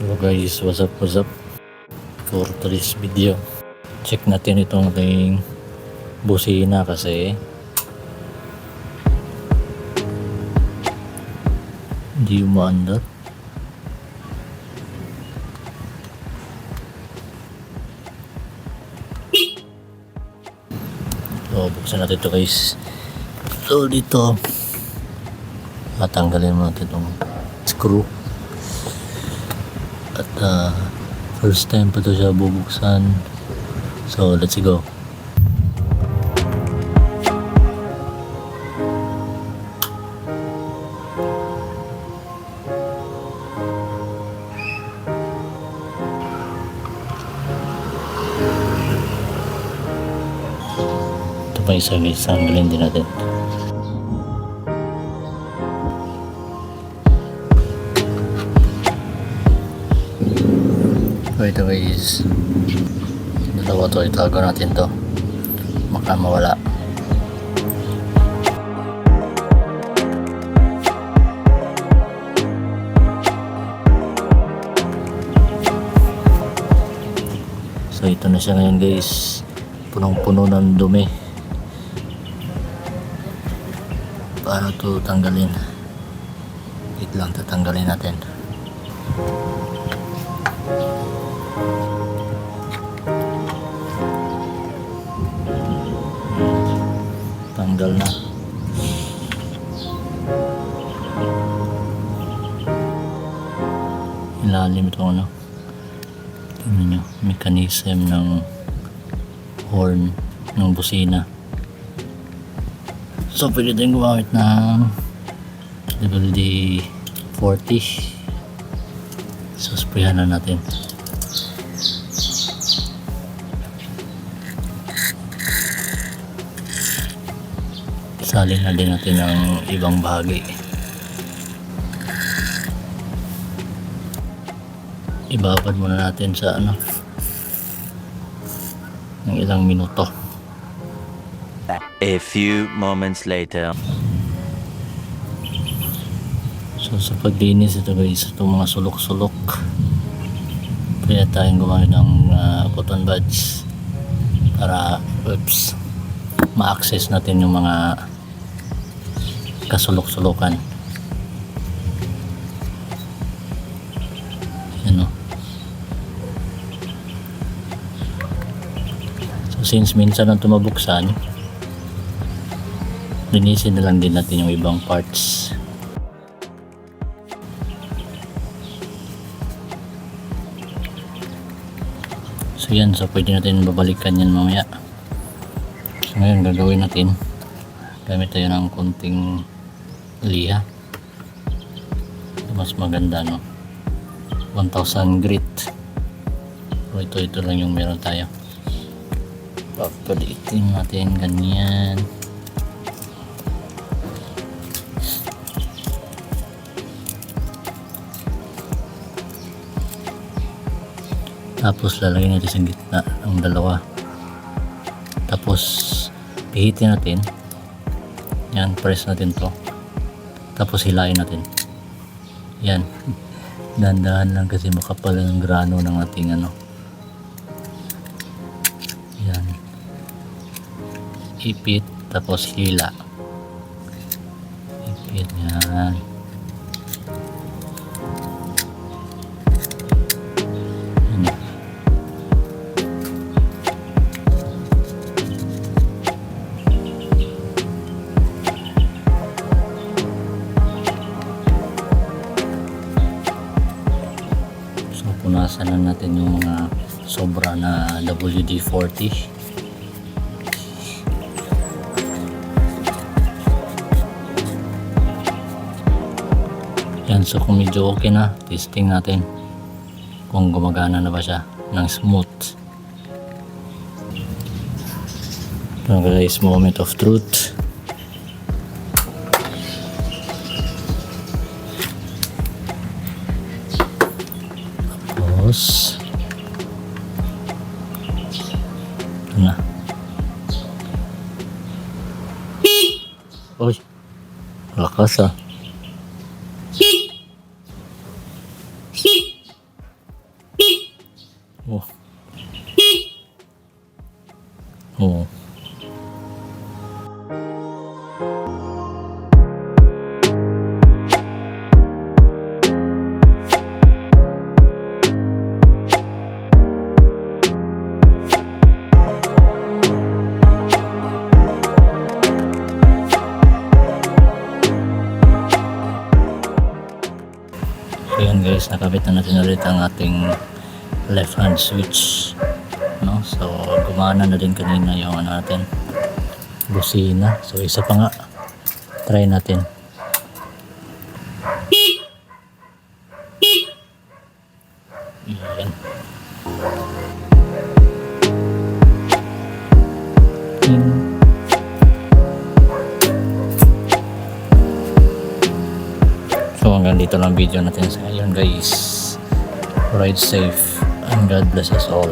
Hello guys, what's up, what's up? For video, check natin itong ating busina kasi hindi umaandar. So, buksan natin ito guys. So, dito, tatanggalin natin itong screw. At uh, first time pa to siya bubuksan. So, let's go. Ito pa isa guys, tanggalin din natin. So ito guys, dalawa to, itago natin to. Baka mawala. So ito na siya ngayon guys. Punong-puno ng dumi. Paano to tanggalin? Wait lang, tatanggalin natin. Tanggal na. Ilalim ito ano. Tingnan nyo, mechanism ng horn ng busina. So, pwede tayong gumamit ng WD-40. So, sprayan na natin. Salin na din natin ang ibang bahagi. Ibabad muna natin sa ano ng ilang minuto. A few moments later. So sa paglinis ito guys, itong mga sulok-sulok. Pwede tayong gumamit ng ah, cotton buds para oops, ma-access natin yung mga kasulok-sulukan. Yan o. So since minsan ang tumabuksan, linisin na lang din natin yung ibang parts. So yan, so pwede natin babalikan yan mamaya. So ngayon gagawin natin, gamit tayo ng konting liha. Mas maganda no. 1,000 grit. So ito, ito lang yung meron tayo. Papalitin natin ganyan. Tapos lalagyan natin sa gitna ng dalawa. Tapos pihitin natin. Yan, press natin to. Tapos hilain natin. Yan. Dandahan lang kasi makapal ang grano ng ating ano. Yan. Ipit, tapos hila. Ipit, yan. Na natin yung mga sobra na WD-40. Yan, so kung medyo okay na, testing natin kung gumagana na ba siya ng smooth. Ito guys, moment of truth. Tapos, na. Uy, lakas ah. Oh. Oh. So yun guys, nakabit na natin ulit ang ating left hand switch. No? So gumana na din kanina yung ano natin busina. So isa pa nga. Try natin. Yan. Ting. Dito lang video natin sa ngayon guys. Ride safe and God bless us all.